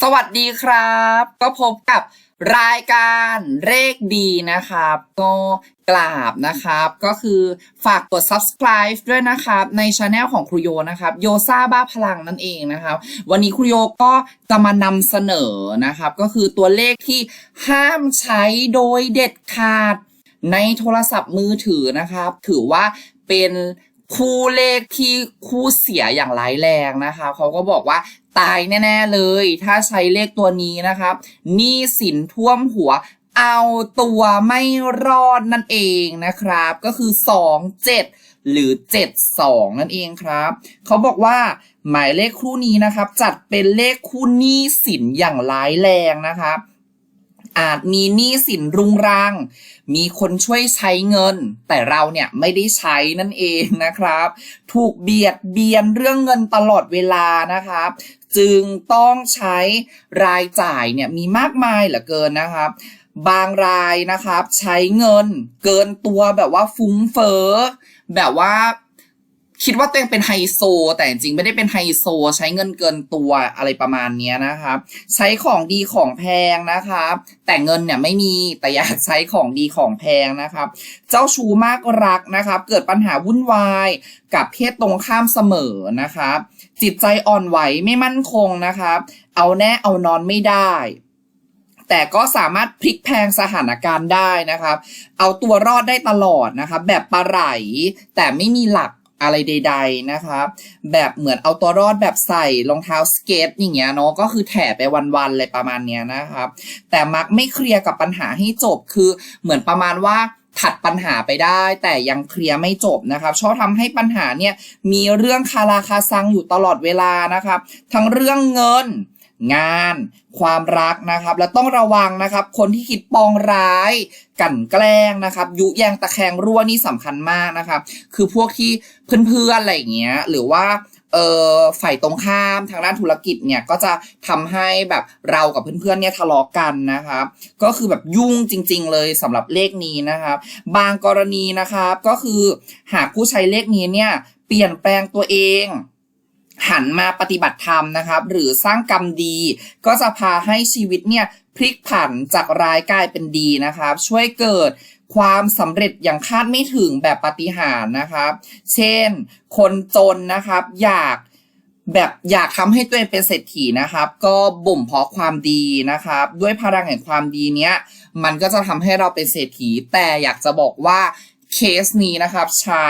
สวัสดีครับ ก็พบกับรายการเลขดีนะครับ ก็กราบนะครับ ก็คือฝากกด subscribe ด้วยนะครับ ในช anel ของครูโยนะครับ โยซาบ้าพลังนั่นเองนะครับ วันนี้ครูโยก็จะมานำเสนอนะครับ ก็คือตัวเลขที่ห้ามใช้โดยเด็ดขาดในโทรศัพท์มือถือนะครับ ถือว่าเป็นคู่เลขที่คู่เสียอย่างร้ายแรงนะคะ เขาก็บอกว่า ตายแน่ๆเลย ถ้าใช้เลขตัวนี้นะครับหนี้สินท่วมหัวเอาตัวไม่รอดนั่นเองนะครับ ก็คือ 2 7 หรือ 7 2 นั่นเองครับ เขาบอกว่าหมายเลขคู่นี้นะครับ จัดเป็นเลขคู่หนี้สินอย่างร้ายแรงนะครับ อาจมีหนี้สินรุงรัง มีคนช่วยใช้เงิน แต่เราเนี่ยไม่ได้ใช้นั่นเองนะครับ ถูกเบียดเบียนเรื่องเงินตลอดเวลานะครับจึงต้องใช้รายจ่ายเนี่ยมีมากมายเหลือเกินนะครับ บางรายนะครับใช้เงินเกินตัวแบบว่าฟุ้งเฟ้อแบบว่า คิดว่าตัวเองเป็นไฮโซ แต่จริงไม่ได้เป็นไฮโซ ใช้เงินเกินตัวอะไรประมาณนี้นะครับ ใช้ของดีของแพงนะครับ แต่เงินเนี่ยไม่มีแต่อยากใช้ของดีของแพงนะครับ เจ้าชู้มากรักนะครับ เกิดปัญหาวุ่นวาย กับเพศตรงข้ามเสมอนะครับ จิตใจอ่อนไหวไม่มั่นคงนะครับ เอาแน่เอานอนไม่ได้แต่ก็สามารถพลิกแพงสถานการณ์ได้นะครับ เอาตัวรอดได้ตลอดนะครับ แบบปลาไหลแต่ไม่มีหลัก อะไรใด ๆนะครับ แบบเหมือนเอาตัวรอดแบบใส่รองเท้าสเกตอย่างเงี้ยเนาะก็คือแถไปวันๆเลยประมาณเนี้ยนะครับ แต่มักไม่เคลียร์กับปัญหาให้จบคือเหมือนประมาณว่าถัดปัญหาไปได้ แต่ยังเคลียร์ไม่จบนะครับชอบทำให้ปัญหาเนี่ยมีเรื่องคาราคาซังอยู่ตลอดเวลานะครับ ทั้งเรื่องเงิน งาน ความรักนะครับ และต้องระวังนะครับ คนที่คิดปองร้าย กั่นแกล้งนะครับ ยุแยงตะแคงรั่วนี่สำคัญมากนะครับ คือพวกที่เพื่อนๆอะไรอย่างเงี้ยหรือว่าเออฝ่ายตรงข้ามทางด้านธุรกิจเนี่ยก็จะทำให้แบบเรากับเพื่อนๆเนี่ยทะเลาะกันนะครับ ก็คือแบบยุ่งจริง ๆ เลยสำหรับเลขนี้นะครับ บางกรณีนะครับก็คือหากผู้ใช้เลขนี้เนี่ยเปลี่ยนแปลงตัวเอง หันมาปฏิบัติธรรมนะครับ หรือสร้างกรรมดี ก็จะพาให้ชีวิตเนี่ยพลิกผันจากร้ายกลายเป็นดีนะครับ ช่วยเกิดความสำเร็จอย่างคาดไม่ถึงแบบปาฏิหารนะครับ เช่น คนจนนะครับอยากแบบอยากทำให้ตัวเองเป็นเศรษฐีนะครับ ก็บ่มเพาะความดีนะครับ ด้วยพลังแห่งความดีเนี้ยมันก็จะทำให้เราเป็นเศรษฐี แต่อยากจะบอกว่าเคสนี้นะครับใช้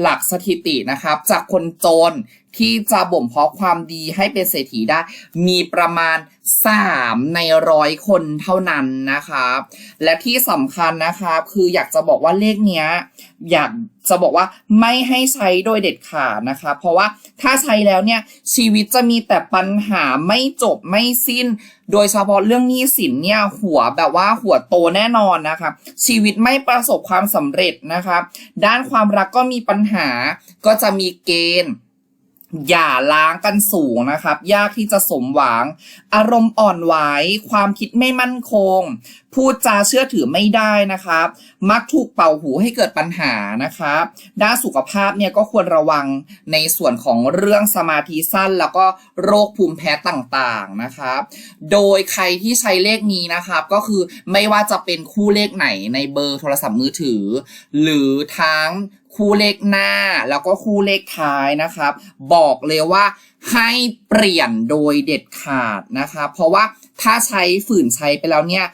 หลักสถิตินะครับ จากคนจน ที่จะบ่มเพาะความดีให้เป็นเศรษฐีได้ มีประมาณ 3 ในร้อยคนเท่านั้นนะครับและที่สำคัญนะครับคืออยากจะบอกว่าเลขเนี้ยอยากจะบอกว่าไม่ให้ใช้โดยเด็ดขาดนะคะ เพราะว่าถ้าใช้แล้วเนี่ยชีวิตจะมีแต่ปัญหาไม่จบไม่สิ้น โดยเฉพาะเรื่องหนี้สินเนี่ยหัวแบบว่าหัวโตแน่นอนนะคะ ชีวิตไม่ประสบความสำเร็จนะคะ ด้านความรักก็มีปัญหาก็จะมีเกณฑ์ อย่าล้างกันสูงนะครับ ยากที่จะสมหวัง อารมณ์อ่อนไหวความคิดไม่มั่นคง พูดจาเชื่อถือไม่ได้นะครับ มักถูกเป่าหูให้เกิดปัญหานะครับด้านสุขภาพเนี่ยก็ควรระวังในส่วนของเรื่องสมาธิสั้น แล้วก็โรคภูมิแพ้ต่างๆนะครับ โดยใครที่ใช้เลขนี้นะครับ ก็คือไม่ว่าจะเป็นคู่เลขไหนในเบอร์โทรศัพท์มือถือ หรือทั้ง คู่เลขหน้า แล้วก็คู่เลขท้ายนะครับ บอกเลยว่าให้เปลี่ยนโดยเด็ดขาดนะครับเพราะว่าถ้าใช้ฝืนใช้ไปแล้วเนี่ย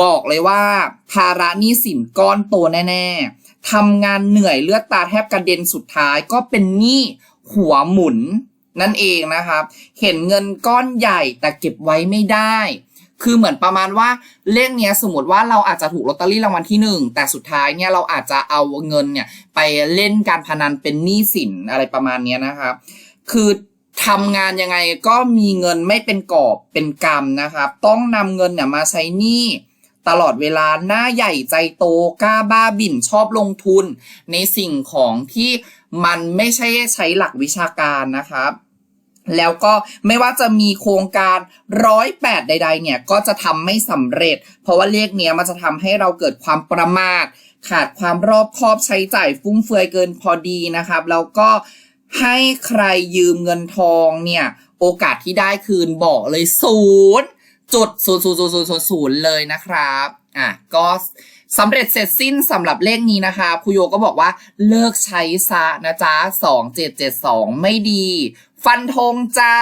บอกเลยว่าภาระหนี้สินก้อนโตแน่ๆทำงานเหนื่อยเลือดตาแทบกระเด็นสุดท้ายก็เป็นหนี้หัวหมุนนั่นเองนะครับ เห็นเงินก้อนใหญ่แต่เก็บไว้ไม่ได้ คือเหมือนประมาณว่าเลขเนี้ยสมมติว่าเราอาจจะถูกลอตเตอรี่รางวัลที่หนึ่งแต่สุดท้ายเนี่ยเราอาจจะเอาเงินเนี่ยไปเล่นการพนันเป็นหนี้สินอะไรประมาณเนี้ยนะครับ คือทำงานยังไงก็มีเงินไม่เป็นกอบเป็นกรรมนะครับ ต้องนำเงินเนี่ยมาใช้หนี้ตลอดเวลาหน้าใหญ่ใจโตกล้าบ้าบิ่นชอบลงทุน ในสิ่งของที่มันไม่ใช่ใช้หลักวิชาการนะครับ แล้วก็ไม่ว่าจะมีโครงการร้อยแปดใด ๆ เนี่ย ก็จะทำไม่สำเร็จ เพราะว่าเลขเนี้ยมันจะทำให้เราเกิดความประมาท ขาดความรอบคอบใช้จ่ายฟุ่มเฟือยเกินพอดีนะครับ แล้วก็ให้ใครยืมเงินทองเนี่ย โอกาสที่ได้คืนบอกเลยศูนย์จุดศูนย์ศูนย์ศูนย์ศูนย์ศูนย์เลยนะครับอะก็สำเร็จเสร็จสิ้นสำหรับเลขนี้นะคะครูโยก็บอกว่าเลิกใช้ซะนะจ๊ะสองเจ็ดเจ็ดสองไม่ดี ฟันธงจ้า